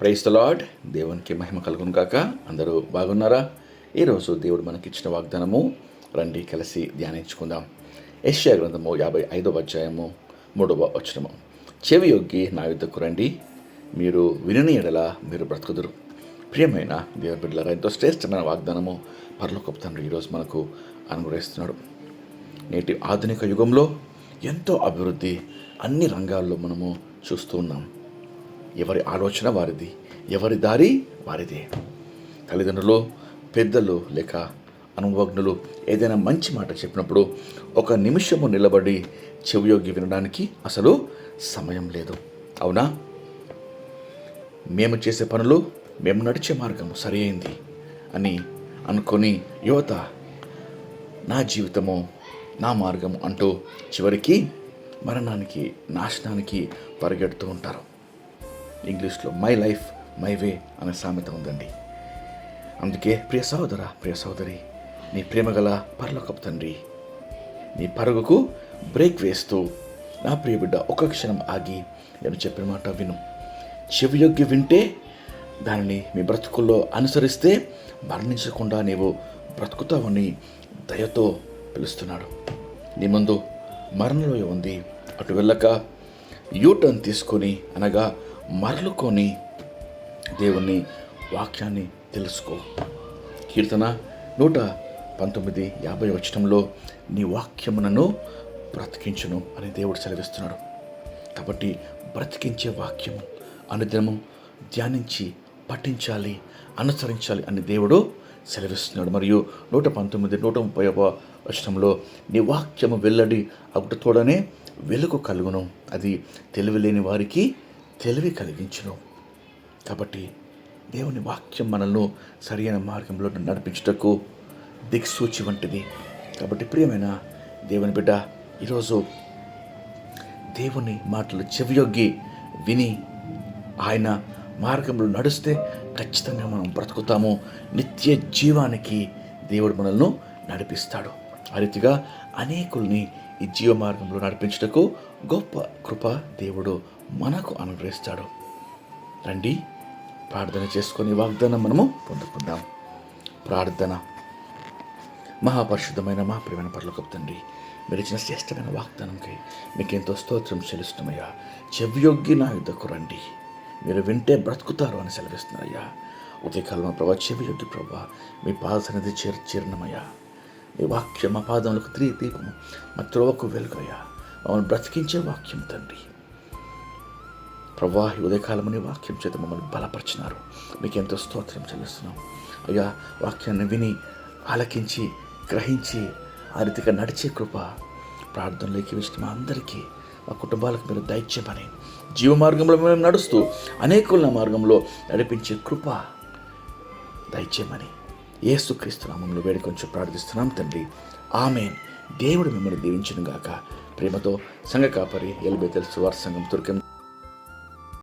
Price the lord దేవునికి మహిమ కలుగును కాక అందరూ బాగున్నారా? ఈరోజు దేవుడు మనకిచ్చిన వాగ్దానము రండి కలిసి ధ్యానించుకుందాం. ఏషియా గ్రంథము యాభై ఐదవ అధ్యాయము మూడవ వచనము. చెవి యొగ్గి నా యుద్ధకు రండి. మీరు వినని ఎడల మీరు బ్రతుకుదురు. ప్రియమైన దేవుని బిడ్డలారా ఎంతో శ్రేష్టమైన వాగ్దానము పరలోకపు తండ్రి ఈరోజు మనకు అనుగ్రహిస్తున్నాడు. నేటి ఆధునిక యుగంలో ఎంతో అభివృద్ధి అన్ని రంగాల్లో మనము చూస్తూ ఉన్నాం. ఎవరి ఆలోచన వారిది ఎవరి దారి వారిదే. తల్లిదండ్రులు పెద్దలు లేక అనుభవజ్ఞులు ఏదైనా మంచి మాట చెప్పినప్పుడు ఒక నిమిషము నిలబడి చెవియోగి వినడానికి అసలు సమయం లేదు. అవునా? మేము చేసే పనులు మేము నడిచే మార్గం సరి అయింది అని అనుకొని యువత నా జీవితము నా మార్గం అంటూ చివరికి మరణానికి నాశనానికి పరిగెడుతూ ఉంటారు. ఇంగ్లీష్లో మై లైఫ్ మై వే అనే సామెత ఉందండి. అందుకే ప్రియ సహోదర ప్రియ సహోదరి నీ ప్రేమగల పర్లోకపు తండ్రి నీ పరుగుకు బ్రేక్ వేస్తూ నా ప్రియ బిడ్డ ఒక క్షణం ఆగి నేను చెప్పిన మాట విను. చెవియొగ్గి వింటే దానిని మీ బ్రతుకుల్లో అనుసరిస్తే మరణించకుండా నీవు బ్రతుకుతావని దయతో పిలుస్తున్నాడు. నీ ముందు మరణలోయ ఉంది. అటు వెళ్ళక యూటర్న్ తీసుకొని అనగా మరలుకొని దేవుని వాక్యాన్ని తెలుసుకో. కీర్తన నూట పంతొమ్మిది యాభై వచనంలో నీ వాక్యమునను బ్రతికించును అని దేవుడు సెలవిస్తున్నాడు. కాబట్టి బ్రతికించే వాక్యము అనుదినము ధ్యానించి పఠించాలి అనుసరించాలి అని దేవుడు సెలవిస్తున్నాడు. మరియు నూట పంతొమ్మిది నూట ముప్పై వచనంలో నీ వాక్యము వెల్లడి అగుటతోడనే వెలుగు కలుగును. అది తెలివి లేని వారికి తెలివి కలిగించును. కాబట్టి దేవుని వాక్యం మనల్ని సరైన మార్గంలో నడిపించుటకు దిక్సూచి వంటిది. కాబట్టి ప్రియమైన దేవుని బిడ్డ ఈరోజు దేవుని మాటలు చెవియొగ్గి విని ఆయన మార్గంలో నడిస్తే ఖచ్చితంగా మనం బ్రతుకుతాము. నిత్య జీవానికి దేవుడు మనల్ని నడిపిస్తాడు. ఆ రీతిగా అనేకుల్ని ఈ జీవ మార్గంలో నడిపించుటకు గొప్ప కృప దేవుడు మనకు అనుగ్రహిస్తాడు. రండి ప్రార్థన చేసుకొని వాగ్దానం మనము పొందుకుందాం. ప్రార్థన. మహాపరిశుద్ధమైన మా ప్రియమైన పర్లోకపు తండ్రి మీరు ఇచ్చిన శ్రేష్టమైన వాగ్దానంకై మీకు ఎంతో స్తోత్రం చెల్లిస్తున్నామయ్యా. చెవియొగ్గి నా యుద్ధకు రండి. మీరు వింటే బ్రతుకుతారు అని సెలవిస్తున్నారయ్యా. ఉదయకాలం ప్రభా చెవియొగ్గి ప్రభా మీ పాద సన్నిధి చేర్ మీ వాక్యం మా పాదములకు త్రీ దీపము మా త్రోవకు వెలుగయ్యా. మమ్మల్ని బ్రతికించే వాక్యం తండ్రి. ప్రభా ఈ ఉదయకాలమని వాక్యం చేత మమ్మల్ని బలపరిచినారు. మీకు ఎంతో స్తోత్రం చెల్లిస్తున్నాం. అయ్యా వాక్యాన్ని విని ఆలకించి గ్రహించి ఆ రీతిగా నడిచే కృప ప్రార్థనలోకి వచ్చిన మా అందరికీ మా కుటుంబాలకు మీరు దయచేయమని జీవ మార్గంలో మేము నడుస్తూ అనేకుల మార్గంలో నడిపించే కృప దయచేయమని ఏసుక్రీస్తు నామంలో కొంచెం ప్రార్థిస్తున్నాం తండ్రి. ఆమె దేవుడు మిమ్మల్ని దీవించను గాక ప్రేమతో సంఘ కాపరి ఎల్బే తెలుసు వారి సంఘం తుర్కం